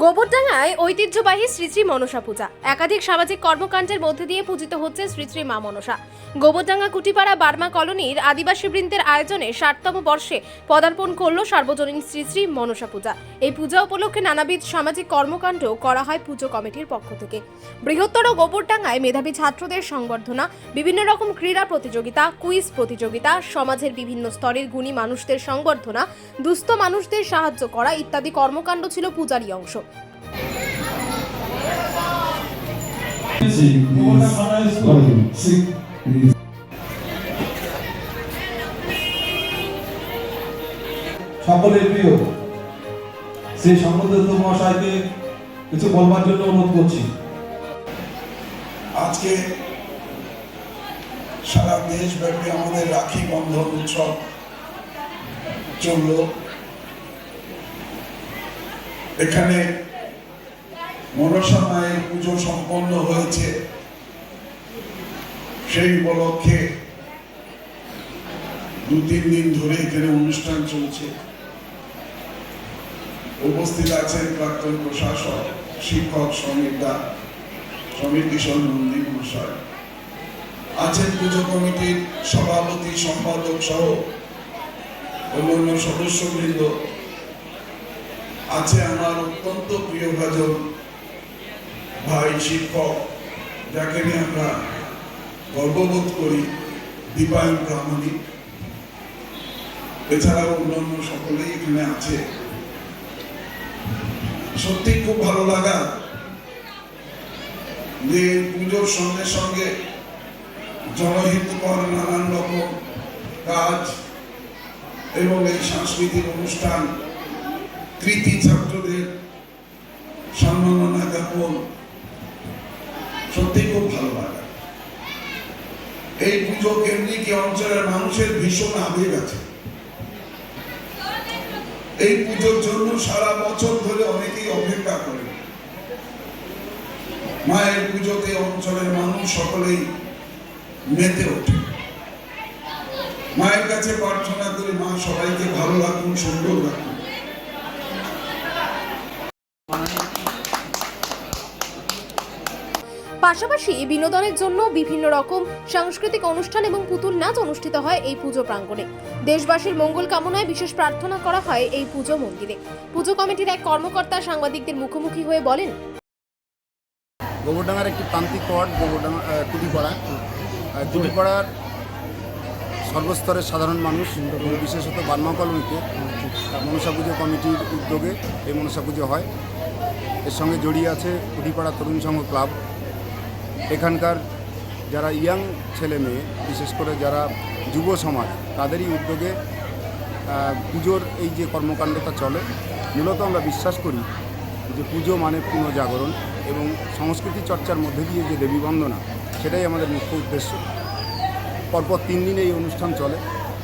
গোবরডাঙ্গায় ঐতিহ্যবাহী শ্রী শ্রী মনসা পূজা। একাধিক সামাজিক কর্মকাণ্ডের মধ্যে দিয়ে পূজিত হচ্ছে শ্রী শ্রী মা মনসা। গোবরডাঙ্গা কুটিপাড়া বার্মা কলোনির আদিবাসী বৃন্দের আয়োজনে ষাটতম বর্ষে পদার্পণ করল সার্বজনীন শ্রী শ্রী মনসা পূজা। এই পূজা উপলক্ষে নানাবিধ সামাজিক কর্মকাণ্ড করা হয় পুজো কমিটির পক্ষ থেকে। বৃহত্তর গোবরডাঙ্গায় মেধাবী ছাত্রদের সংবর্ধনা, বিভিন্ন রকম ক্রীড়া প্রতিযোগিতা, কুইজ প্রতিযোগিতা, সমাজের বিভিন্ন স্তরের গুণী মানুষদের সংবর্ধনা, দুস্থ মানুষদের সাহায্য করা ইত্যাদি কর্মকাণ্ড ছিল পূজারই অংশ। সকলের প্রিয়, সেই সম্বন্ধিত মহাশয়কে কিছু বলবার জন্য অনুরোধ করছি। আজকে সারা দেশব্যাপী আমাদের রাখি বন্ধন উৎসব চলল। এখানে মনসা মায়ের পুজো সম্পন্ন হয়েছে। সেই উপলক্ষে দু তিন দিন ধরে এখানে অনুষ্ঠান চলছে। উপস্থিত আছেন প্রাক্তন প্রশাসক, শিক্ষক শ্রমিকরা সমীর কিশোর নন্দী মহাশয় আছেন পুজো কমিটির সভাপতি, সম্পাদক সহ অন্যান্য সদস্যবৃন্দ। আছে আমার অত্যন্ত প্রিয় ভাজন ভাই শিক্ষক, যাকে নিয়ে আমরা গর্ববোধ করি, দীপায়ন প্রামাণিক। এছাড়াও অন্যান্য সকলেই এখানে আছে। সত্যি খুব ভালো লাগা যে পুজোর সঙ্গে সঙ্গে জনহিতকর নানান রকম কাজ এবং এই সাংস্কৃতিক অনুষ্ঠান, কৃতি ছাত্রদের সত্যি খুব ভালো লাগে। এই পুজো কেন্দ্রিক অঞ্চলের মানুষের ভীষণ আবেগ আছে। এই পুজোর জন্য সারা বছর ধরে অনেকেই অপেক্ষা করে। মায়ের পুজোতে অঞ্চলের মানুষ সকলেই মেতে ওঠে। মায়ের কাছে প্রার্থনা করে মা সবাইকে ভালো রাখুন, সুন্দর রাখুন। পাশাপাশি বিনোদনের জন্য বিভিন্ন রকম সাংস্কৃতিক অনুষ্ঠান এবং পুতুল নাচ অনুষ্ঠিত হয় এই পুজো প্রাঙ্গণে। দেশবাসীর মঙ্গল কামনায় বিশেষ প্রার্থনা করা হয় এই পুজো মন্দিরে। পুজো কমিটির এক কর্মকর্তা সাংবাদিকদের মুখোমুখি হয়ে বলেন, গোবরডাঙ্গার একটি প্রান্তিক ওয়ার্ড, গোবরডাঙ্গা টুটিপাড়া টুটিপাড়ার সর্বস্তরের সাধারণ মানুষ বিশেষত বার্মা কলোনিতে মনসা পুজো কমিটির উদ্যোগে এই মনসা পুজো হয়। এর সঙ্গে জড়িয়ে আছে টুটিপাড়া তরুণ সংঘ ক্লাব। এখানকার যারা ইয়াং ছেলে মেয়ে, বিশেষ করে যারা যুব সমাজ, তাদেরই উদ্যোগে পুজোর এই যে কর্মকাণ্ডটা চলে, মূলত আমরা বিশ্বাস করি যে পুজো মানে পুনর্জাগরণ এবং সংস্কৃতি চর্চার মধ্যে দিয়ে যে দেবী বন্দনা, সেটাই আমাদের মুখ্য উদ্দেশ্য। পরপর তিন দিন এই অনুষ্ঠান চলে।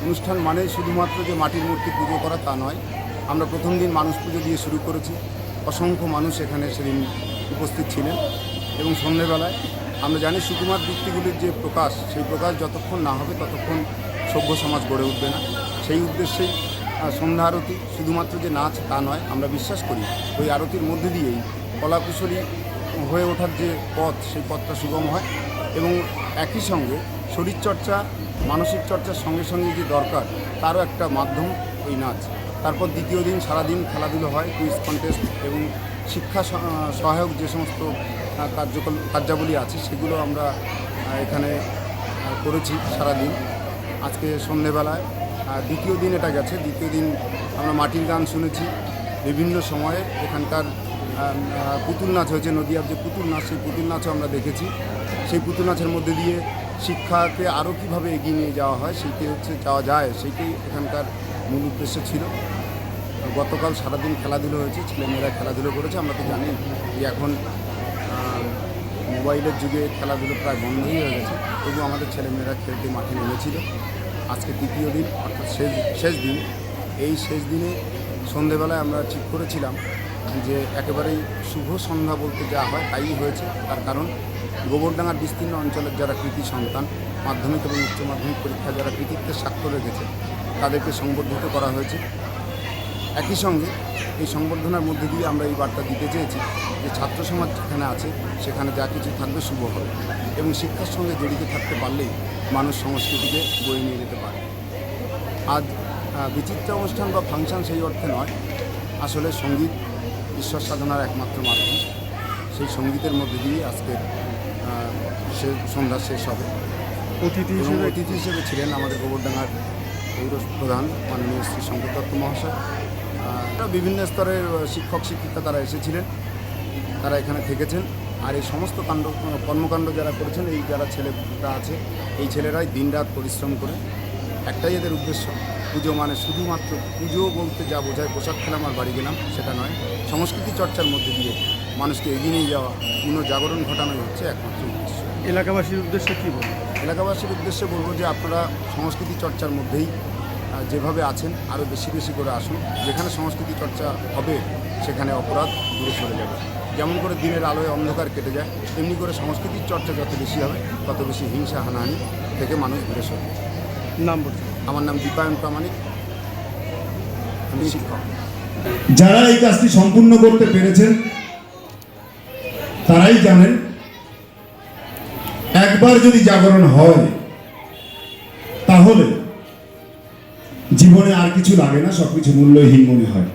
অনুষ্ঠান মানে শুধুমাত্র যে মাটির মূর্তি পুজো করা তা নয়, আমরা প্রথম দিন মানুষ পুজো দিয়ে শুরু করেছি। অসংখ্য মানুষ এখানে সেদিন উপস্থিত ছিলেন এবং সন্ধ্যেবেলায় আমরা জানি সুকুমার বৃত্তিগুলির যে প্রকাশ, সেই প্রকাশ যতক্ষণ না হবে ততক্ষণ সভ্য সমাজ গড়ে উঠবে না। সেই উদ্দেশ্যেই সন্ধ্যা আরতি শুধুমাত্র যে নাচ তা নয়, আমরা বিশ্বাস করি ওই আরতির মধ্যে দিয়েই কলাকুশলী হয়ে ওঠার যে পথ, সেই পথটা সুগম হয় এবং একই সঙ্গে শরীরচর্চা, মানসিক চর্চার সঙ্গে সঙ্গে যে দরকার, তারও একটা মাধ্যম ওই নাচ। তারপর দ্বিতীয় দিন সারাদিন খেলাধুলো হয়, কুইজ কন্টেস্ট এবং শিক্ষা সহায়ক যে সমস্ত কার্যকল, কার্যাবলী আছে, সেগুলো আমরা এখানে করেছি সারাদিন। আজকে সন্ধেবেলায় দ্বিতীয় দিন এটা গেছে। দ্বিতীয় দিন আমরা মাটির গান শুনেছি বিভিন্ন সময়ে। এখানকার পুতুল নাচ হয়েছে, নদীয়ার যে পুতুল নাচ, সেই পুতুল নাচও আমরা দেখেছি। সেই পুতুল নাচের মধ্যে দিয়ে শিক্ষাকে আরও কীভাবে এগিয়ে নিয়ে যাওয়া হয়, সেইটি হচ্ছে যাওয়া যায়, সেইটাই এখানকার মূল উদ্দেশ্য ছিল। গতকাল সারাদিন খেলাধুলো হয়েছে, ছেলেমেয়েরা খেলাধুলো করেছে, আমরা তো জানি যে এখন মোবাইলের যুগে খেলাধুলো প্রায় বন্ধই হয়ে গেছে। তবু আমাদের ছেলেমেয়েরা খেলতে মাঠে নেমেছিল। আজকে তৃতীয় দিন, অর্থাৎ শেষ শেষ দিন। এই শেষ দিনে সন্ধেবেলায় আমরা ঠিক করেছিলাম যে একেবারেই শুভ সন্ধ্যা বলতে যা হয় তাই হয়েছে। তার কারণ গোবরডাঙ্গার বিস্তীর্ণ অঞ্চলের যারা কৃতি সন্তান, মাধ্যমিক এবং উচ্চ মাধ্যমিক পরীক্ষা যারা কৃতিত্বের স্বাক্ষর রেখেছে, তাদেরকে সংবর্ধিত করা হয়েছে। একই সঙ্গে এই সংবর্ধনার মধ্যে দিয়ে আমরা এই বার্তা দিতে চেয়েছি যে ছাত্র সমাজ যেখানে আছে সেখানে যা কিছু থাকবে শুভ হবে এবং শিক্ষার সঙ্গে জড়িত থাকতে পারলেই মানুষ সংস্কৃতিকে বয়ে নিয়ে যেতে পারে। আজ বিচিত্র অনুষ্ঠান বা ফাংশন সেই অর্থে নয়। আসলে সংগীত ঈশ্বর সাধনার একমাত্র মাধ্যম। সেই সঙ্গীতের মধ্যে দিয়ে আজকে সে সন্ধ্যা শেষ হবে। অতিথি হিসেবে অতিথি হিসেবে ছিলেন আমাদের গোবরডাঙ্গার পৌর প্রধান মাননীয় শ্রী শঙ্কর দত্ত মহাশয় বিভিন্ন স্তরের শিক্ষক শিক্ষিকা তারা এসেছিলেন। তারা এখানে থেকেছেন। আর এই সমস্ত কাণ্ড কর্মকাণ্ড যারা করেছেন এই যারা ছেলেরা আছে এই ছেলেরাই দিনরাত পরিশ্রম করে। একটাই এদের উদ্দেশ্য পুজো মানে শুধুমাত্র পুজো বলতে যা বোঝায় পোশাক খেলাম আর বাড়ি গেলাম সেটা নয়। সংস্কৃতি চর্চার মধ্যে দিয়ে মানুষকে এগিয়ে নিয়ে যাওয়া পুনঃজাগরণ ঘটানোই হচ্ছে একমাত্র উদ্দেশ্য। এলাকাবাসীর উদ্দেশ্যে কী বলবেন এলাকাবাসীর উদ্দেশ্যে বলব যে আপনারা সংস্কৃতি চর্চার মধ্যেই যেভাবে আছেন আরও বেশি বেশি করে আসুন। যেখানে সংস্কৃতি চর্চা হবে সেখানে অপরাধ দূরে সরে যাবে। যেমন করে দিনের আলোয় অন্ধকার কেটে যায় তেমনি করে সংস্কৃতির চর্চা যত বেশি হবে তত বেশি হিংসা হানাহানি থেকে মানুষ দূরে সরবে নাম আমার নাম দীপায়ন প্রামাণিক। আমি শিক্ষক। যারা এই কাজটি সম্পূর্ণ করতে পেরেছেন তারাই জানেন একবার যদি জাগরণ হয় তাহলে জীবনে আর কিছু লাগে না সবকিছু মূল্যহীন মনে হয়।